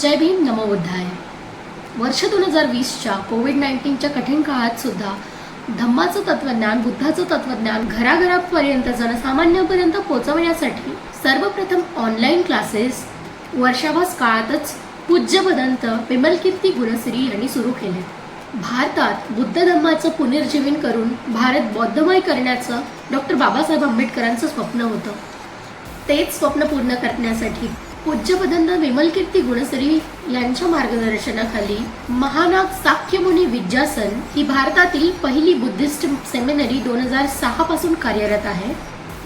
जय भीम नमो बुद्धाय. वर्ष दोन हजार वीसच्या कोविड नाईन्टीनच्या कठीण काळात सुद्धा धम्माचं तत्वज्ञान बुद्धाचं तत्वज्ञान घराघरापर्यंत जनसामान्यापर्यंत पोहोचवण्यासाठी सर्वप्रथम ऑनलाईन क्लासेस वर्षाभास काळातच पूज्य भदंत विमलकीर्ती गुणश्री यांनी सुरू केले. भारतात बुद्ध धम्माचं पुनर्जीवन करून भारत बौद्धमय करण्याचं डॉक्टर बाबासाहेब आंबेडकरांचं स्वप्न होतं. तेच स्वप्न पूर्ण करण्यासाठी पूज्यपदंत विमलकीर्ती गुणसरी यांच्या मार्गदर्शनाखाली महानाग साख्यमुनी विद्यासन ही भारतातील पहिली बुद्धिस्ट सेमिनरी दोन हजार सहा पासून कार्यरत आहे.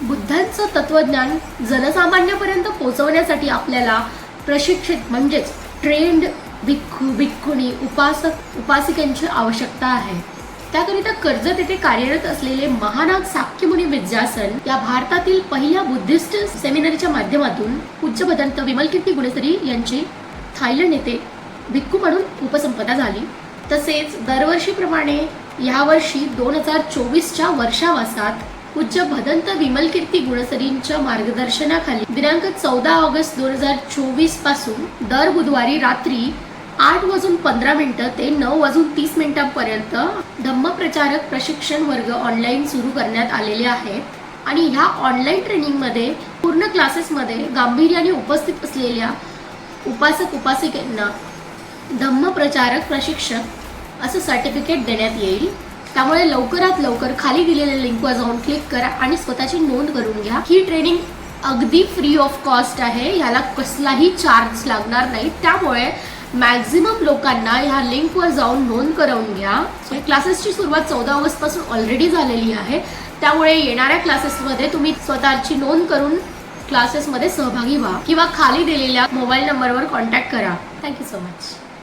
बुद्धांचं तत्वज्ञान जनसामान्यापर्यंत पोहोचवण्यासाठी आपल्याला प्रशिक्षित म्हणजेच ट्रेंड भिक्खू भिक्खुणी उपासक उपासिकांची आवश्यकता आहे. त्याकरिता कर्जत येथे कार्यरत असलेले महानाग साख्यमुनी विद्यासन या भारतातील पहिल्या बुद्धिस्ट सेमिनरीच्या माध्यमातून उच्चपदंत विमलकीर्ती गुणसरी यांची थायलंड येथे भिक्खू म्हणून उपसंपदा झाली. तसेच दरवर्षीप्रमाणे यावर्षी दोन हजार चोवीसच्या वर्षावासात पूज्य भदंत विमलकीर्ती गुणसरींच्या मार्गदर्शनाखाली दिनांक चौदा ऑगस्ट दोन हजार चोवीसपासून दर बुधवारी रात्री आठ वाजून पंधरा मिनिटं ते नऊ वाजून तीस मिनिटांपर्यंत धम्मप्रचारक प्रशिक्षण वर्ग ऑनलाईन सुरू करण्यात आलेले आहेत. आणि ह्या ऑनलाईन ट्रेनिंगमध्ये पूर्ण क्लासेसमध्ये गांभीर्याने उपस्थित असलेल्या उपासक उपासिकांना धम्मप्रचारक प्रशिक्षक असं सर्टिफिकेट देण्यात येईल. त्यामुळे लवकरात लवकर खाली दिलेल्या लिंकवर जाऊन क्लिक करा आणि स्वतःची नोंद करून घ्या. ही ट्रेनिंग अगदी फ्री ऑफ कॉस्ट आहे. ह्याला कसलाही चार्ज लागणार नाही. त्यामुळे मॅक्झिमम लोकांना ह्या लिंकवर जाऊन नोंद करवून घ्या. म्हणजे क्लासेसची सुरुवात चौदा ऑगस्टपासून ऑलरेडी झालेली आहे. त्यामुळे येणाऱ्या क्लासेसमध्ये तुम्ही स्वतःची नोंद करून क्लासेसमध्ये सहभागी व्हा. किंवा खाली दिलेल्या मोबाईल नंबरवर कॉन्टॅक्ट करा. Thank you so much